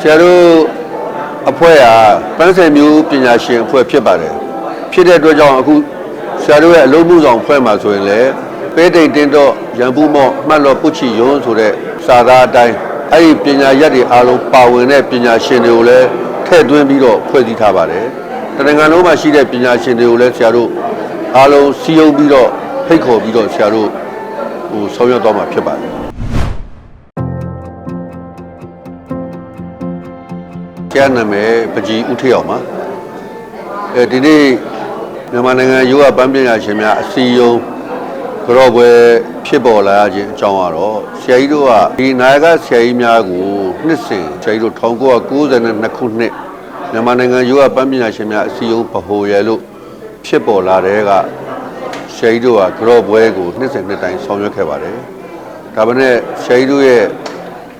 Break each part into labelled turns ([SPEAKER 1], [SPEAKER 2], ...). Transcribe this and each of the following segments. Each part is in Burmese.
[SPEAKER 1] ဆရာတို့အဖွဲ့ဟာပန်းစင်မျိုးပညာရှင်အဖွဲ့ဖြစ်ပါတယ်ဖြစ်တဲ့အတွက်ကြောင့်အခုဆရာတို့ရဲ့အလုံးမှုဆောင်အဖွဲ့မှာဆိုရင်လည်းပဲတိတ်တင်းတော့ရန်ပူမော့မှတ်လို့ပုတ်ချီယွန်းဆိုတဲ့စာသားအတိုင်းအဲ့ဒီပညာရက်တွေအားလုံးပါဝင်တဲ့ပညာရှင်တွေကိုလည်းထည့်သွင်းပြီးတော့ဖွဲ့စည်းထားပါတယ်တနင်္ဂနွေလုံးမှာရှိတဲ့ပညာရှင်တွေကိုလည်းဆရာတို့အားလုံးစီယုံပြီးတော့ဖိတ်ခေါ်ပြီးတော့ဆရာတို့ဟိုဆောင်ရွက်သွားမှာဖြစ်ပါတယ် ကျန်းနာမည်ပကြီးဦးထေအောင်ပါအဲဒီနေ့မြန်မာနိုင်ငံယောဂပန်းပညာရှင်များအစည်းအရုံးကြောပွဲဖြစ်ပေါ်လာခြင်းအကြောင်းကတော့ဆရာကြီးတို့ကဒီနာယကဆရာကြီးများကိုနှစ်စဉ်ဆရာကြီးတို့1992ခုနှစ်မြန်မာနိုင်ငံယောဂပန်းပညာရှင်များအစည်းအရုံးဗဟိုရယ်လို့ဖြစ်ပေါ်လာတဲ့ကဆရာကြီးတို့ကကြောပွဲကိုနှစ်စဉ်နှစ်တိုင်းဆောင်ရွက်ခဲ့ပါတယ်ဒါပေမဲ့ဆရာကြီးတို့ရဲ့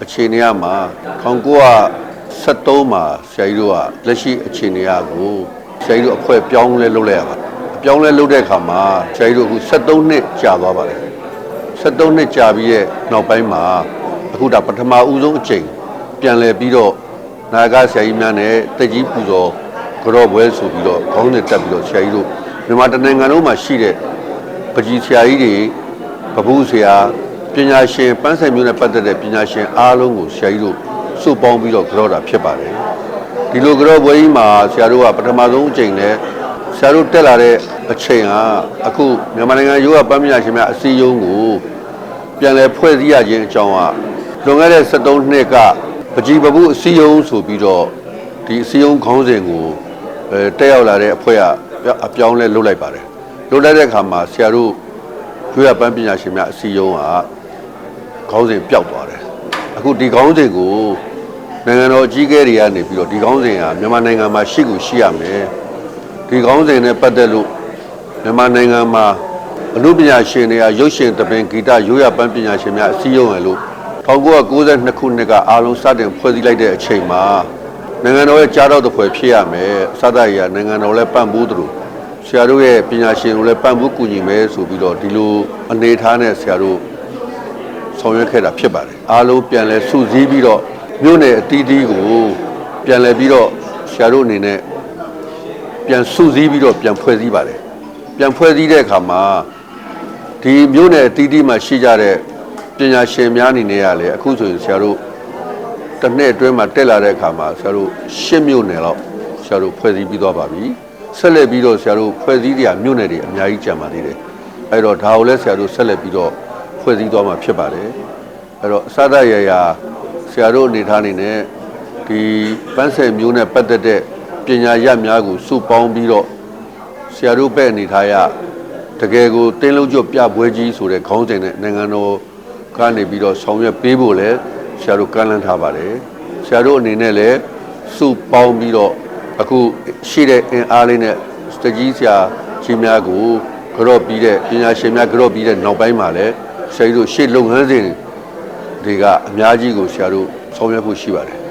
[SPEAKER 1] အခြေအနေမှာ1900 73မှာဆရာကြီးတို့ကလက်ရှိအခြေအနေအကိုဆရာကြီးတို့အဖွဲ့ပြောင်းလဲလုပ်လိုက်ရပါတယ်။ပြောင်းလဲလုပ်တဲ့အခါမှာဆရာကြီးတို့အခု73နှစ်ကြာသွားပါတယ်။73နှစ်ကြာပြီးရဲ့နောက်ပိုင်းမှာအခုဒါပထမဦးဆုံးအချိန်ပြန်လဲပြီးတော့နာဂဆရာကြီးများနဲ့တက်ကြီးပူဇော်ကြော့ပွဲဆိုပြီးတော့ခေါင်းနဲ့တက်ပြီးတော့ဆရာကြီးတို့မြန်မာတနင်္ဂနွေလုံးမှာရှိတဲ့ပကြီးဆရာကြီးတွေပပုဆရာပညာရှင်ပန်းဆိုင်မျိုးနဲ့ပတ်သက်တဲ့ပညာရှင်အားလုံးကိုဆရာကြီးတို့ စုပေါင်းပြီးတော့ကြောတာဖြစ်ပါတယ်ဒီလိုကြောပွဲကြီးမှာဆရာတို့ကပထမဆုံးအကြိမ်နဲ့ဆရာတို့တက်လာတဲ့အချိန်ကအခုမြန်မာနိုင်ငံယောဂပန်းပညာရှင်များအစည်းအရုံးကိုပြန်လည်ဖွဲ့စည်းရခြင်းအကြောင်းကလွန်ခဲ့တဲ့73နှစ်ကပကြီးပပုအစည်းအရုံးဆိုပြီးတော့ဒီအစည်းအရုံးခေါင်းစဉ်ကိုအဲတက်ရောက်လာတဲ့အဖွဲ့ကအပြောင်းလဲလုပ်လိုက်ပါတယ်လုပ်လိုက်တဲ့အခါမှာဆရာတို့ကျွေးရပန်းပညာရှင်များအစည်းအရုံးကခေါင်းစဉ်ပျောက်သွားတယ်အခုဒီခေါင်းစဉ်ကို နိုင်ငံတော်အကြီးအကဲတွေကနေပြီးတော့ဒီခေါင်းစဉ်ကမြန်မာနိုင်ငံမှာရှိကိုရှိရမယ်ဒီခေါင်းစဉ်နဲ့ပတ်သက်လို့မြန်မာနိုင်ငံမှာအမှုပညာရှင်တွေကရုပ်ရှင်သဘင်ဂီတရိုးရပန်းပညာရှင်များအစည်းအရုံးရလို့1992ခုနှစ်ကအားလုံးစတင်ဖွဲ့စည်းလိုက်တဲ့အချိန်မှာနိုင်ငံတော်ရဲ့ကြားတော်တစ်ဖွဲ့ဖြစ်ရမယ်စသရနိုင်ငံတော်လည်းပံ့ပိုးသလိုဆရာတို့ရဲ့ပညာရှင်တို့လည်းပံ့ပိုးကူညီမယ်ဆိုပြီးတော့ဒီလိုအနေထားနဲ့ဆရာတို့ဆောင်ရွက်ခဲ့တာဖြစ်ပါတယ်အားလုံးပြန်လဲစုစည်းပြီးတော့ မြို့နယ်အတီးတီးကိုပြန်လဲပြီးတော့ဆရာတို့အနေနဲ့ပြန်စုစည်းပြီးတော့ပြန်ဖွဲ့စည်းပါတယ်ပြန်ဖွဲ့စည်းတဲ့အခါမှာဒီမြို့နယ်အတီးတီးမှာရှိကြတဲ့ပညာရှင်များအနေနဲ့ရလေအခုဆိုရင်ဆရာတို့တစ်နှစ်အတွင်းမှာတက်လာတဲ့အခါမှာဆရာတို့ရှစ်မြို့နယ်လောက်ဆရာတို့ဖွဲ့စည်းပြီးသွားပါပြီဆက်လက်ပြီးတော့ဆရာတို့ဖွဲ့စည်းတရားမြို့နယ်တွေအများကြီးကြံပါသေးတယ်အဲ့တော့ဒါကိုလည်းဆရာတို့ဆက်လက်ပြီးတော့ဖွဲ့စည်းသွားမှာဖြစ်ပါတယ်အဲ့တော့အစဒရရာ ဆရာတို့အနေထားအနေနဲ့ဒီပန်းဆယ်မျိုးနဲ့ပတ်သက်တဲ့ပညာရပ်များကိုစုပေါင်းပြီးတော့ဆရာတို့ပဲ့အနေထားရတကယ်ကိုတင်းလုံးကျွတ်ပြပွဲကြီးဆိုတဲ့ခေါင်းစဉ်နဲ့နိုင်ငံတော်ကနေပြီးတော့ဆောင်ရွက်ပေးဖို့လည်းဆရာတို့ကမ်းလှမ်းထားပါတယ်ဆရာတို့အနေနဲ့လည်းစုပေါင်းပြီးတော့အခုရှိတဲ့အင်အားလေးနဲ့စတကြီးဆရာကြီးများကိုကြော့ပြီးတဲ့ပညာရှင်များကြော့ပြီးတဲ့နောက်ပိုင်းမှာလည်းဆရာကြီးတို့ရှေ့လုပ်ငန်းစဉ် တွေကအများကြီးကိုဆရာတို့ဆောင်ရွက်ဖို့ရှိပါတယ်